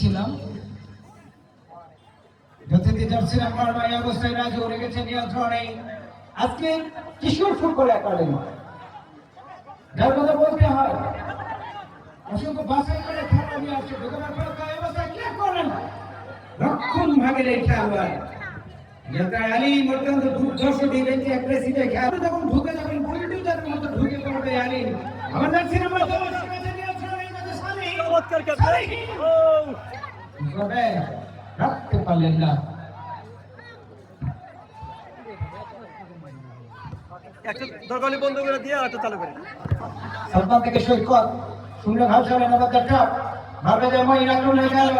ছিলাম jersey number নয় অবস্থায় রেখেছে নিয়ন্ত্রণে আজকে কিশোর ফুটবল একাডেমি। যার কথা বলতে হয়, অসংখ্য বাসাই করে খেলা নিয়ে আসছে। তাই অবস্থায় কি করেন? রক্ষণ ভাগের এই খেলোয়াড়। আলী অত্যন্ত দুর্ধর্ষ ডিফেন্সে অ্যাগ্রেসিভে খেলা। যখন ঢুকে যাবেন বুলডুজারের মতো ঢুকে পড়বে আলী। আমার জার্সি নাম্বার ও তবে রাখতে পারলেন না। একটা দরকার বন্ধ করে দিয়ে আরেকটা চালু করে। সালমান থেকে সৈকত শূন্য ঘাস হলেন আবার দেখা ভাবে যে মই রাখুন গেল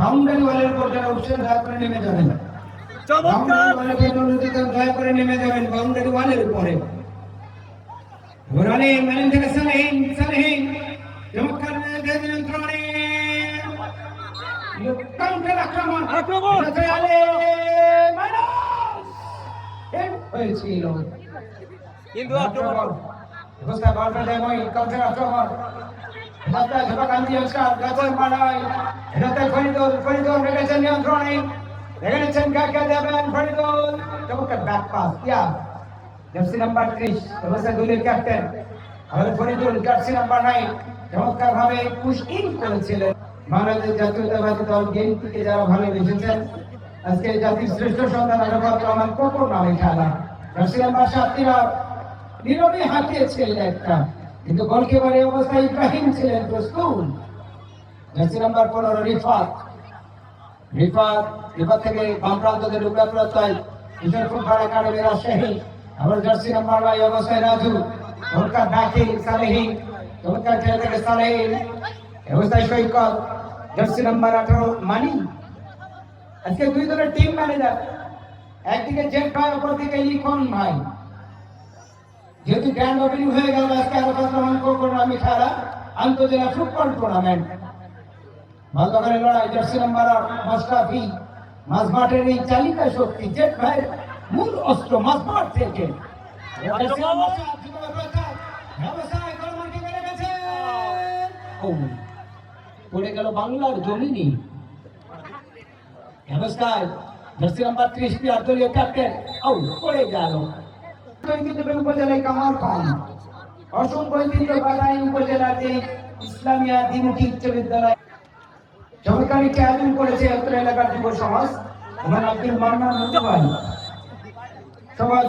বাউন্ডারি ওয়ালের উপর। যারা উঠছেন দয়া করে নেমে যাবেন। চমৎকার! দয়া করে নেমে যাবেন বাউন্ডারি ওয়ালের উপরে। ঘোরালে মেলেন থেকে সালেহীন সালেহীন চমৎকার নিয়ন্ত্রণে কাউন্টার আক্রমণ আক্রমণ! আলে মাইনাস এই হয়েছিল কিন্তু আক্রমণ Gusta Barbara de Moy, counter আক্রমণ মাত্রা ঝোপা কান্তি অস্কার গাছের মালায় এটাতে ফরিদুল ফরিদুল রেখেছেন নিয়ন্ত্রণে রেখে নিচ্ছেন কাকে দেবেন ফরিদুল চমৎকার ব্যাক পাস ইয়া জার্সি নাম্বার ত্রিশ অবশ্যই দলের ক্যাপ্টেন আমাদের ফরিদুল জার্সি নাম্বার নাইন চমৎকার ভাবে পুশ ইন করেছিলেন। বাংলাদেশ জাতীয়তাবাদী দল থেকে যারা ভালো বেসেছেন আজকে জাতির শ্রেষ্ঠ সন্তান আরফাত রহমান কোকর নামে খেলা। জার্সি নাম্বার সাতটিরা নীরবে হাঁটিয়েছিলেন একটা, কিন্তু গোলকিপার এই অবস্থায় ইব্রাহিম ছিলেন প্রস্তুত। জার্সি নাম্বার পনেরো, রিফাত। রিফাত রিফাত থেকে বাম প্রান্ত থেকে ডুবলা প্রত্যয়। কিশোর ফুটবল একাডেমি রাজশাহী। আবার জার্সি নাম্বার নয় অবস্থায় রাজু। চমৎকার ব্যাটিং সালেহীন। খেলে থেকে সালেহীন। অবস্থায় সৈকত, জার্সি নাম্বার আঠারো, মানি। আজকে দুই দলের টিম ম্যানেজার একদিকে জেট ভাই, অপরদিকে লিখন ভাই। যেহেতু গ্র্যান্ড ওপেনিং হয়ে গেল, আজকে আরফাত রহমান কোকর আমি খেলা। আন্তর্জেলা ফুটবল টুর্নামেন্ট ভাগ্যবানের লড়াই, জার্সি নাম্বার আট মাস্টাফি মাঝমাঠের এই চালিকা শক্তি জেট ভাইয়ের মূল অস্ত্র গেছে। ও, পড়ে গেল বাংলার জমিনি। ব্যবস্থায় জার্সি নাম্বার ত্রিশ প্লেয়ার দলীয় ক্যাপ্টেন ও পড়ে গেল। উপজেলায় কামাল খান অসংখ্য ঐতিহ্যবাহী উপজেলার যে ইসলামিয়া দ্বিমুখী উচ্চ বিদ্যালয় চমৎকার একটি আয়োজন করেছে উত্তর এলাকার যুব সমাজ ওখানে আব্দুল মান্নান মুস্তফাই সমাজ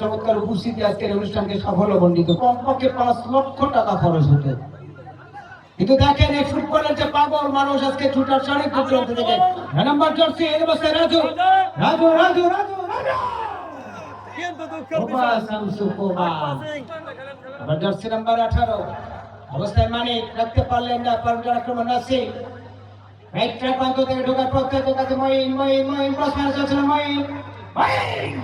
চমৎকার উপস্থিতি আজকের অনুষ্ঠানকে সাফল্য মণ্ডিত কমপক্ষে পাঁচ লক্ষ টাকা খরচ হতে। কিন্তু দেখেন এই ফুটবলের পাগল মানুষ আজকে ছুটার সাড়ে পর্যন্ত থেকে রাজু রাজু রাজু রাজু। জার্সি নাম্বার আঠারো। অবস্থায় মানিক রাখতে পারলেন না পাল্টা আক্রমণ আসছে রাইট ট্র্যাক প্রান্ত থেকে ঢোকার পর থেকে কাছে মঈন মঈন মঈন আছে মঈন? মঈন!